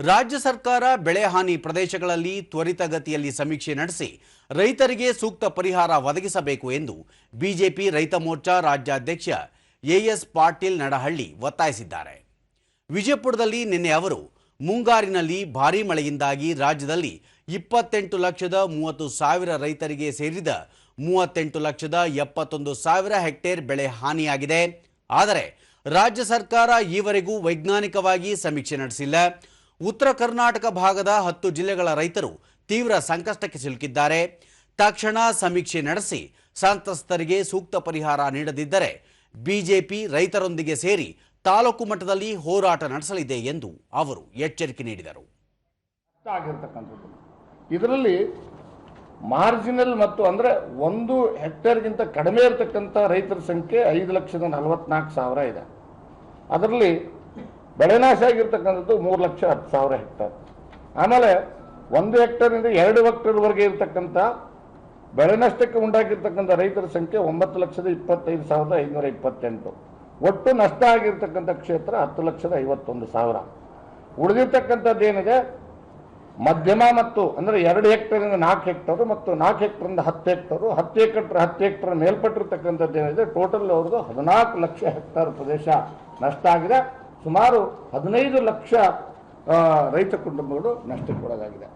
ರಾಜ್ಯ ಸರ್ಕಾರ ಬೆಳೆ ಹಾನಿ ಪ್ರದೇಶಗಳಲ್ಲಿ ತ್ವರಿತಗತಿಯಲ್ಲಿ ಸಮೀಕ್ಷೆ ನಡೆಸಿ ರೈತರಿಗೆ ಸೂಕ್ತ ಪರಿಹಾರ ಒದಗಿಸಬೇಕು ಎಂದು ಬಿಜೆಪಿ ರೈತ ಮೋರ್ಚಾ ರಾಜ್ಯಾಧ್ಯಕ್ಷ ಎಎಸ್ ಪಾಟೀಲ್ ನಡಹಳ್ಳಿ ಒತ್ತಾಯಿಸಿದ್ದಾರೆ. ವಿಜಯಪುರದಲ್ಲಿ ನಿನ್ನೆ ಅವರು ಮುಂಗಾರಿನಲ್ಲಿ ಭಾರೀ ಮಳೆಯಿಂದಾಗಿ ರಾಜ್ಯದಲ್ಲಿ ಇಪ್ಪತ್ತೆಂಟು ಲಕ್ಷದ ಮೂವತ್ತು ಸಾವಿರ ರೈತರಿಗೆ ಸೇರಿದ ಮೂವತ್ತೆಂಟು ಲಕ್ಷದ ಎಪ್ಪತ್ತೊಂದು ಸಾವಿರ ಹೆಕ್ಟೇರ್ ಬೆಳೆ ಹಾನಿಯಾಗಿದೆ. ಆದರೆ ರಾಜ್ಯ ಸರ್ಕಾರ ಈವರೆಗೂ ವೈಜ್ಞಾನಿಕವಾಗಿ ಸಮೀಕ್ಷೆ ನಡೆಸಿಲ್ಲ. ಉತ್ತರ ಕರ್ನಾಟಕ ಭಾಗದ ಹತ್ತು ಜಿಲ್ಲೆಗಳ ರೈತರು ತೀವ್ರ ಸಂಕಷ್ಟಕ್ಕೆ ಸಿಲುಕಿದ್ದಾರೆ. ತಕ್ಷಣ ಸಮೀಕ್ಷೆ ನಡೆಸಿ ಸಂತ್ರಸ್ತರಿಗೆ ಸೂಕ್ತ ಪರಿಹಾರ ನೀಡದಿದ್ದರೆ ಬಿಜೆಪಿ ರೈತರೊಂದಿಗೆ ಸೇರಿ ತಾಲೂಕು ಮಟ್ಟದಲ್ಲಿ ಹೋರಾಟ ನಡೆಸಲಿದೆ ಎಂದು ಅವರು ಎಚ್ಚರಿಕೆ ನೀಡಿದರು. ಇದರಲ್ಲಿ ಮಾರ್ಜಿನಲ್ ಮತ್ತು ಅಂದರೆ ಒಂದು ಹೆಕ್ಟೇರ್ಗಿಂತ ಕಡಿಮೆ ಇರತಕ್ಕಂಥ ರೈತರ ಸಂಖ್ಯೆ ಐದು ಲಕ್ಷದ ನಲವತ್ನಾಲ್ಕು ಸಾವಿರ ಇದೆ. ಅದರಲ್ಲಿ ಬೆಳೆನಾಶ ಆಗಿರ್ತಕ್ಕಂಥದ್ದು ಮೂರು ಲಕ್ಷ ಹತ್ತು ಸಾವಿರ ಹೆಕ್ಟರ್. ಆಮೇಲೆ ಒಂದು ಹೆಕ್ಟರ್ನಿಂದ ಎರಡು ಹೆಕ್ಟರ್ವರೆಗೆ ಇರತಕ್ಕಂಥ ಬೆಳೆ ನಷ್ಟಕ್ಕೆ ಉಂಟಾಗಿರ್ತಕ್ಕಂಥ ರೈತರ ಸಂಖ್ಯೆ ಒಂಬತ್ತು ಲಕ್ಷದ ಇಪ್ಪತ್ತೈದು ಸಾವಿರದ ಐನೂರ ಇಪ್ಪತ್ತೆಂಟು. ಒಟ್ಟು ನಷ್ಟ ಆಗಿರ್ತಕ್ಕಂಥ ಕ್ಷೇತ್ರ ಹತ್ತು ಲಕ್ಷದ ಐವತ್ತೊಂದು ಸಾವಿರ. ಉಳಿದಿರ್ತಕ್ಕಂಥದ್ದು ಏನಿದೆ ಮಧ್ಯಮ ಮತ್ತು ಅಂದರೆ ಎರಡು ಹೆಕ್ಟರಿಂದ ನಾಲ್ಕು ಹೆಕ್ಟರು ಮತ್ತು ನಾಲ್ಕು ಹೆಕ್ಟರಿಂದ ಹತ್ತು ಹೆಕ್ಟರು, ಹತ್ತು ಹೆಕ್ಟರ್ ಹತ್ತು ಹೆಕ್ಟರ್ ಮೇಲ್ಪಟ್ಟಿರ್ತಕ್ಕಂಥದ್ದು ಏನಿದೆ ಟೋಟಲ್ ಅವ್ರದ್ದು ಹದಿನಾಲ್ಕು ಲಕ್ಷ ಹೆಕ್ಟರ್ ಪ್ರದೇಶ ನಷ್ಟ ಆಗಿದೆ. ಸುಮಾರು ಹದಿನೈದು ಲಕ್ಷ ರೈತ ಕುಟುಂಬಗಳು ನಷ್ಟಕ್ಕೊಳಗಾಗಿದೆ